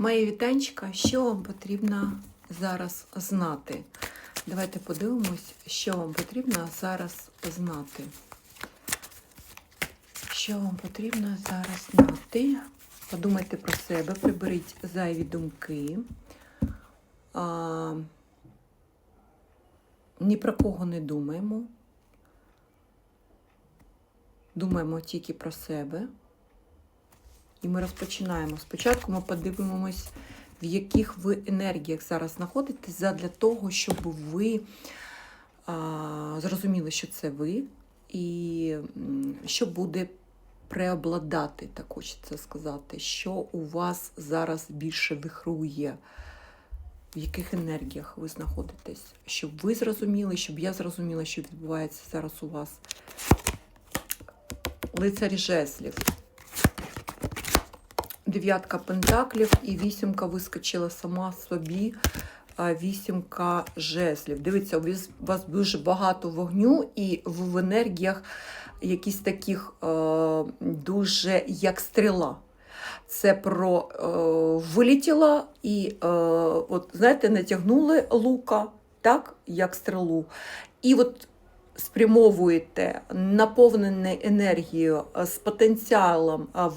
Мої вітанчика, що вам потрібно зараз знати? Давайте подивимось, що вам потрібно зараз знати. Що вам потрібно зараз знати? Подумайте про себе, приберіть зайві думки. А, ні про кого не думаємо. Думаємо тільки про себе. І ми розпочинаємо. Спочатку ми подивимось, в яких ви енергіях зараз знаходитесь, для того, щоб ви а, зрозуміли, що це ви, і що буде преобладати, так хочеться сказати, що у вас зараз більше вихрує, в яких енергіях ви знаходитесь, щоб ви зрозуміли, щоб я зрозуміла, що відбувається зараз у вас. Лицарі жезлів. Дев'ятка пентаклів і вісімка вискочила сама собі. Вісімка жезлів. Дивіться, у вас- дуже багато вогню, і в енергіях якісь таких е, дуже як стріла. Це про е, вилітіла і, е, от, знаєте, натягнули лука, так, як стрілу. І от спрямовуєте наповнене енергією з потенціалом а,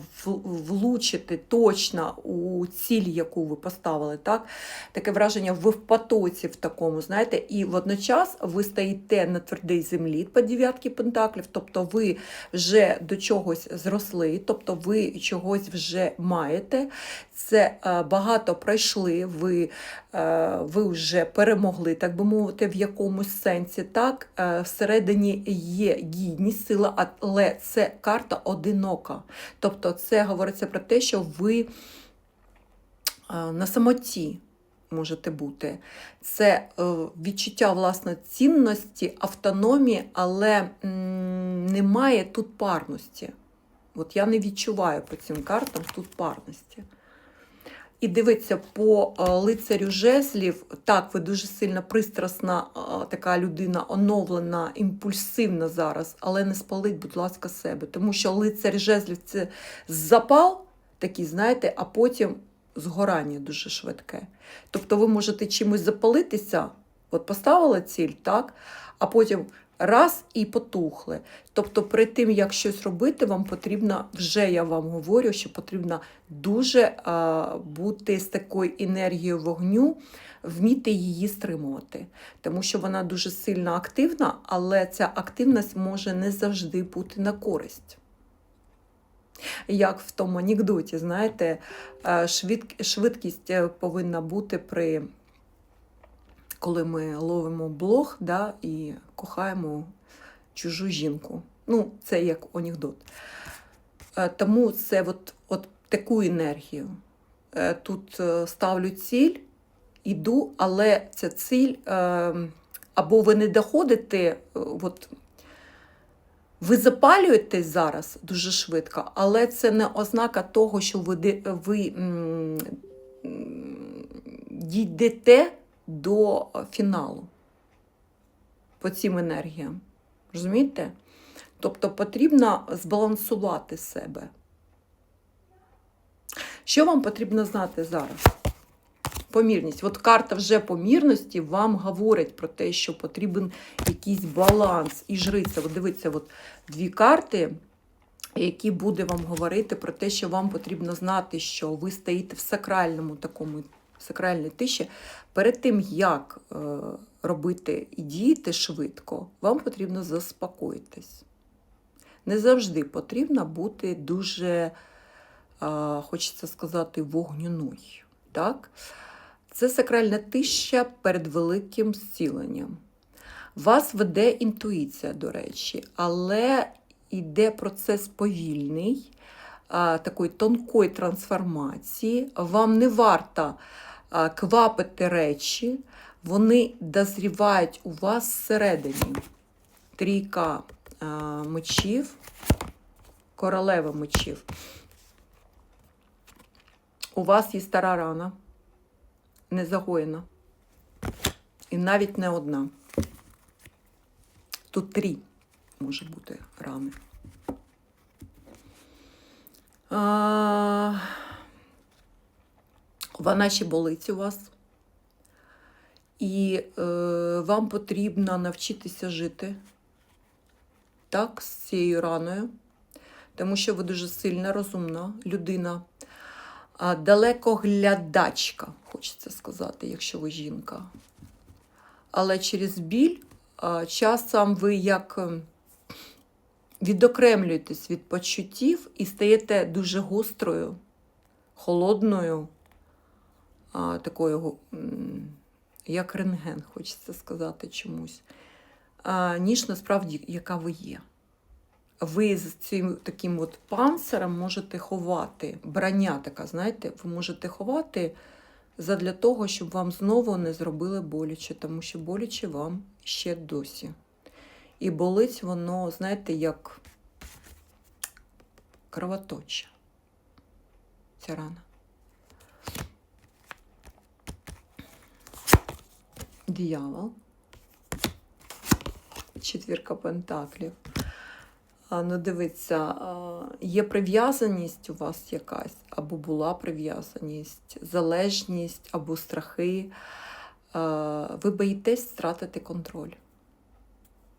влучити точно у ціль, яку ви поставили. Так? Таке враження, ви в потоці в такому, знаєте, і водночас ви стоїте на твердій землі по дев'ятки пентаклів, тобто ви вже до чогось зросли, тобто ви чогось вже маєте. Це е, багато пройшли, ви, е, ви вже перемогли, так би мовити, в якомусь сенсі. Так, Е, всередині є гідність, сила, але це карта одинока. Тобто, це говориться про те, що ви е, на самоті. Можете бути. Це е, відчуття власної цінності, автономії, але немає тут парності. От я не відчуваю по цим картам тут парності. І дивиться по е, лицарю жезлів, так, ви дуже сильно пристрасна е, така людина, оновлена, імпульсивна зараз, але не спалить, будь ласка, себе. Тому що лицар жезлів це запал такий, знаєте, а потім згорання дуже швидке. Тобто ви можете чимось запалитися, от поставили ціль, так, а потім раз і потухли. Тобто, перед тим, як щось робити, вам потрібно, вже я вам говорю, що потрібно дуже а, бути з такою енергією вогню, вміти її стримувати. Тому що вона дуже сильно активна, але ця активність може не завжди бути на користь. Як в тому анекдоті, знаєте, е, швидкість е, повинна бути при коли ми ловимо блог да, і кохаємо чужу жінку. Ну, це як анекдот. Е, Тому це от, от таку енергію. Е, Тут е, ставлю ціль, іду, але ця ціль, або ви не доходите, от, ви запалюєтесь зараз дуже швидко, але це не ознака того, що ви, ви дійдете до фіналу по цим енергіям. Розумієте? Тобто потрібно збалансувати себе. Що вам потрібно знати зараз? Помірність. От карта вже помірності вам говорить про те, що потрібен якийсь баланс і жриця. От дивіться, от дві карти, які буде вам говорити про те, що вам потрібно знати, що ви стоїте в сакральному такому сакральній тиші. Перед тим, як е, робити і діяти швидко, вам потрібно заспокоїтись. Не завжди потрібно бути дуже, е, хочеться сказати, вогняною. Так? Це сакральна тища перед великим зціленням. Вас веде інтуїція, до речі, але йде процес повільний, такої тонкої трансформації. Вам не варто а, квапити речі, вони дозрівають у вас всередині. Трійка мечів, королева мечів. У вас є стара рана, не загоєна. І навіть не одна. Тут три може бути рани. А, Вона ще болить у вас. І е, вам потрібно навчитися жити так, з цією раною, тому що ви дуже сильна, розумна людина, а, далекоглядачка, хочеться сказати, якщо ви жінка. Але через біль а, часом ви як ем, відокремлюєтесь від почуттів і стаєте дуже гострою, холодною, а, такою, як рентген, хочеться сказати чомусь, а, ніж насправді, яка ви є. Ви з цим таким от панцирем можете ховати, броня така, знаєте, ви можете ховати задля того, щоб вам знову не зробили боляче, тому що боляче вам ще досі. І болить воно, знаєте, як кровоточа. Ця рана. Діявол. Четвірка пентаклів. Ну, дивіться, є прив'язаність у вас якась, або була прив'язаність, залежність або страхи. Ви боїтесь втратити контроль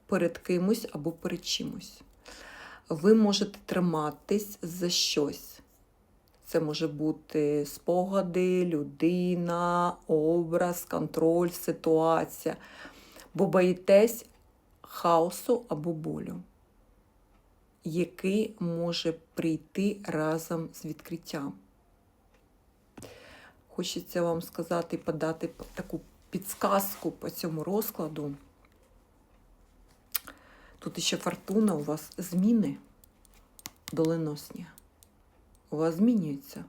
перед кимось або перед чимось. Ви можете триматись за щось. Це може бути спогади, людина, образ, контроль, ситуація. Бо боїтесь хаосу або болю, який може прийти разом з відкриттям. Хочеться вам сказати, подати таку підсказку по цьому розкладу. Тут ще фортуна, у вас зміни доленосні. У вас змінюється.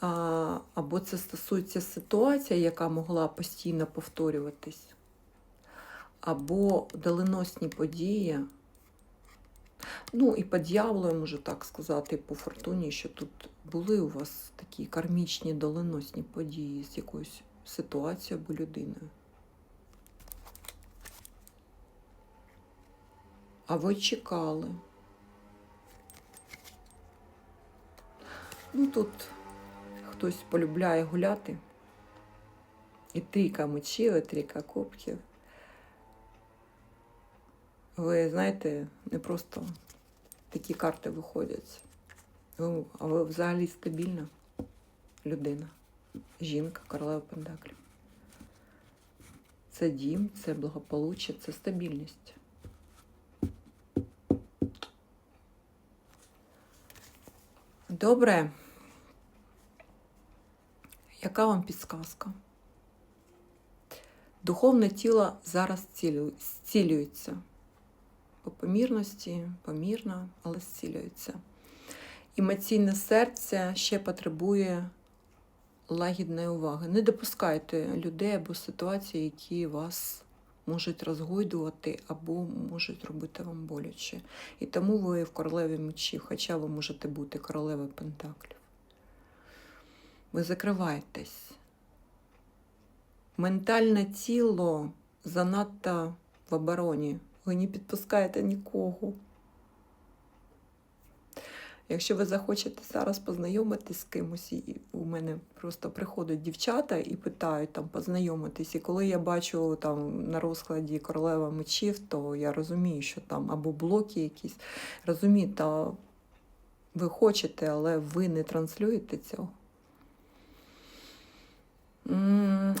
А, або це стосується ситуації, яка могла постійно повторюватись, або доленосні події. Ну, і по дьяволу, я можу так сказати, і по фортуні, що тут були у вас такі кармічні доленосні події з якоюсь ситуацією або людиною. А ви чекали. Ну тут хтось полюбляє гуляти. І трійка мечів, і трійка кубків. Ви знаєте, не просто такі карти виходять. Ви, а ви взагалі стабільна людина, жінка, королева Пентаклів. Це дім, це благополуччя, це стабільність. Добре. Яка вам підсказка? Духовне тіло зараз зцілю- зцілюється. По помірності, помірно, але зцілюється. Емоційне серце ще потребує лагідної уваги. Не допускайте людей або ситуацій, які вас можуть розгойдувати або можуть робити вам боляче. І тому ви в королеві мечів, хоча ви можете бути королевою пентаклів. Ви закриваєтесь. Ментальне тіло занадто в обороні. Ви не підпускаєте нікого. Якщо ви захочете зараз познайомитись з кимось, у мене просто приходять дівчата і питають там познайомитись. І коли я бачу там на розкладі королева мечів, то я розумію, що там або блоки якісь. Розумієте, ви хочете, але ви не транслюєте цього.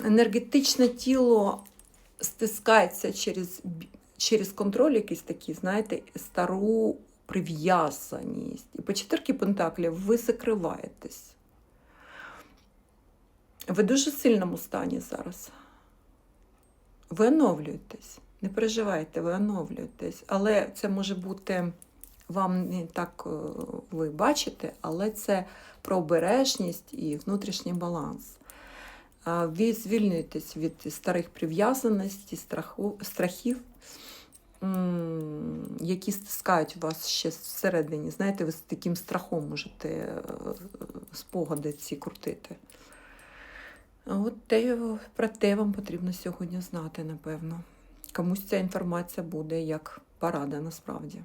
Енергетичне тіло стискається через, через контроль, якийсь такий, знаєте, стару прив'язаність. І по четверки пентаклів ви закриваєтесь. Ви в дуже сильному стані зараз. Ви оновлюєтесь. Не переживайте, ви оновлюєтесь. Але це може бути вам не так е, ви бачите, але це про обережність і внутрішній баланс. Ви звільнюєтесь від старих прив'язаностей, страхів, які стискають вас ще всередині. Знаєте, ви з таким страхом можете е, спогади ці крутити. От те, про те вам потрібно сьогодні знати, напевно. Комусь ця інформація буде як порада насправді.